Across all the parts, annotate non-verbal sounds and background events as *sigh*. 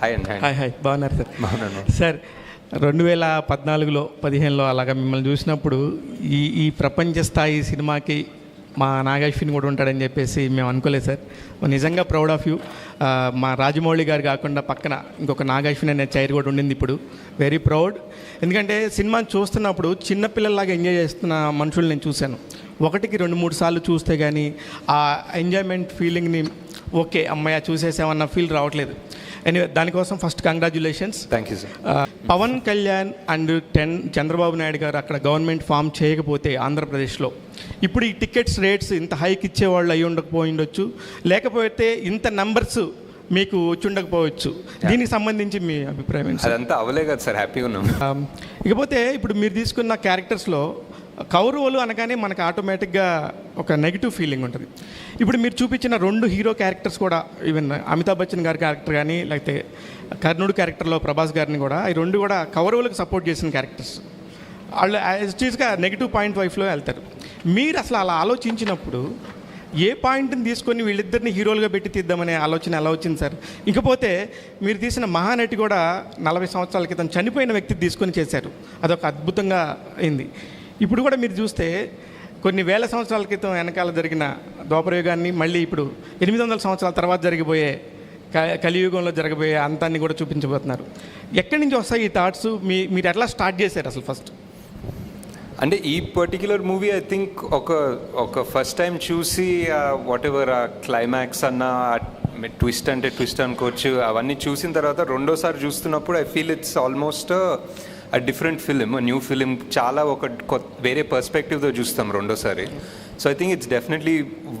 Hi అండి. Hi బాగున్నారు sir. బాగున్నాను. సార్ రెండు వేల పద్నాలుగులో పదిహేనులో అలాగా మిమ్మల్ని చూసినప్పుడు ఈ ఈ ప్రపంచ స్థాయి సినిమాకి మా నాగేశ్విని కూడా ఉంటాడని చెప్పేసి మేము అనుకోలేదు సార్. నిజంగా ప్రౌడ్ ఆఫ్ యూ మా రాజమౌళి గారు కాకుండా పక్కన ఇంకొక నాగేశ్విని అనే చైర్ కూడా ఉండింది ఇప్పుడు. వెరీ ప్రౌడ్ ఎందుకంటే సినిమాని చూస్తున్నప్పుడు చిన్నపిల్లల్లాగా ఎంజాయ్ చేస్తున్న మనుషులు నేను చూశాను. ఒకటికి రెండు మూడు సార్లు చూస్తే కానీ ఆ ఎంజాయ్మెంట్ ఫీలింగ్ని ఓకే అమ్మాయి చూసేసామన్న ఫీల్ రావట్లేదు. ఎనివే దానికోసం first congratulations thank you sir Pawan Kalyan and ten Chandrababu Naidu garu అక్కడ గవర్నమెంట్ ఫామ్ చేయకపోతే ఆంధ్రప్రదేశ్లో. ఇప్పుడు ఈ టికెట్స్ రేట్స్ ఇంత హైక్ ఇచ్చేవాళ్ళు అయి ఉండకపోయి ఉండొచ్చు. లేకపోతే ఇంత నంబర్స్ మీకు వచ్చి ఉండకపోవచ్చు. దీనికి సంబంధించి మీ అభిప్రాయం? అదంతా అవలే కదా సార్ హ్యాపీగా ఉన్నాం. Um, ఇకపోతే ఇప్పుడు మీరు తీసుకున్న క్యారెక్టర్స్లో కౌరవులు అనగానే మనకు ఆటోమేటిక్గా ఒక నెగిటివ్ ఫీలింగ్ ఉంటుంది. ఇప్పుడు మీరు చూపించిన రెండు హీరో క్యారెక్టర్స్ కూడా ఈవెన్ అమితాబ్ బచ్చన్ గారి క్యారెక్టర్ కానీ లేకపోతే కర్ణుడు క్యారెక్టర్లో ప్రభాస్ గారిని కూడా ఈ రెండు కూడా కౌరవులకు సపోర్ట్ చేసిన క్యారెక్టర్స్ వాళ్ళు యాజ్టీస్గా నెగిటివ్ పాయింట్ వైఫ్లో వెళ్తారు. మీరు అసలు అలా ఆలోచించినప్పుడు ఏ పాయింట్ని తీసుకొని వీళ్ళిద్దరిని హీరోలుగా పెట్టి తీద్దామనే ఆలోచన ఎలా వచ్చింది సార్? ఇకపోతే మీరు తీసిన మహానటి కూడా నలభై సంవత్సరాల క్రితం చనిపోయిన వ్యక్తి తీసుకొని చేశారు. అదొక అద్భుతంగా అయింది. ఇప్పుడు కూడా మీరు చూస్తే కొన్ని వేల సంవత్సరాల క్రితం వెనకాల జరిగిన ద్వాపరయుగాన్ని మళ్ళీ ఇప్పుడు ఎనిమిది వందల సంవత్సరాల తర్వాత జరిగిపోయే క- కలియుగంలో జరగబోయే అంతాన్ని కూడా చూపించబోతున్నారు. ఎక్కడి నుంచి వస్తాయి ఈ థాట్స్ మీ మీరు ఎట్లా స్టార్ట్ చేశారు అసలు ఫస్ట్ అంటే ఈ పర్టిక్యులర్ మూవీ ఐ థింక్ ఒక ఒక ఫస్ట్ టైం చూసి వాట్ ఎవర్ ఆ క్లైమాక్స్ అన్న ట్విస్ట్ అంటే ట్విస్ట్ అనుకోవచ్చు అవన్నీ చూసిన తర్వాత రెండోసారి చూస్తున్నప్పుడు I feel it's almost a different film new film చాలా ఒక కొత్త వేరే పర్స్పెక్టివ్తో చూస్తాం రెండోసారి. So I think it's definitely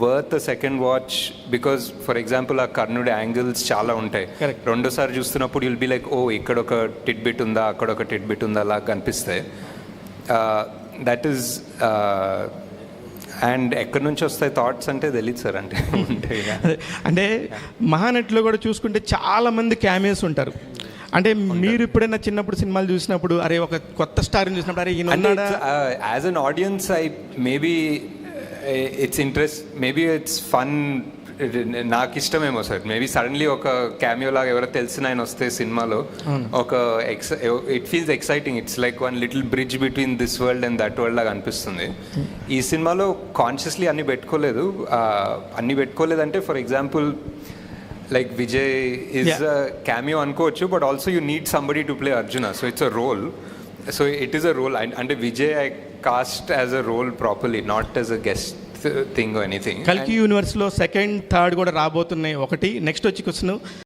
worth second watch because for example ఆ కర్ణుడి యాంగిల్స్ చాలా ఉంటాయి. రెండోసారి చూస్తున్నప్పుడు విల్ బి లైక్ ఓ ఇక్కడ ఒక టిట్ బిట్ ఉందా అక్కడ ఒక టిట్ బిట్ ఉందా అలా కనిపిస్తాయి దట్ ఈస్ అండ్ ఎక్కడి నుంచి వస్తాయి థాట్స్ అంటే తెలియదు సార్ అంటే *laughs* అంటే మహానటిలో కూడా చూసుకుంటే చాలా మంది క్యామియోస్ ఉంటారు. అంటే మీరు ఎప్పుడైనా చిన్నప్పుడు సినిమాలు చూసినప్పుడు అరే ఒక కొత్త స్టార్ని చూసినప్పుడు అరే ఈయన as an audience I maybe it's interest maybe it's fun నాకు ఇష్టమేమో సార్. మేబీ సడన్లీ ఒక క్యామియో లాగా ఎవరో తెలిసిన ఆయన వస్తే సినిమాలో ఒక X it feels exciting it's like one little bridge between this world and that world లాగా అనిపిస్తుంది. ఈ సినిమాలో కాన్షియస్లీ అన్ని పెట్టుకోలేదు. Uh, అన్ని పెట్టుకోలేదంటే for example like Vijay is Yeah. Cameo అనుకోవచ్చు but also you need somebody to play Arjuna so it's a role so it is a role అంటే Vijay I cast as a role properly not as a guest thing anything కల్కి యూనివర్స్లో second third కూడా రాబోతున్నాయి. ఒకటి next వచ్చి question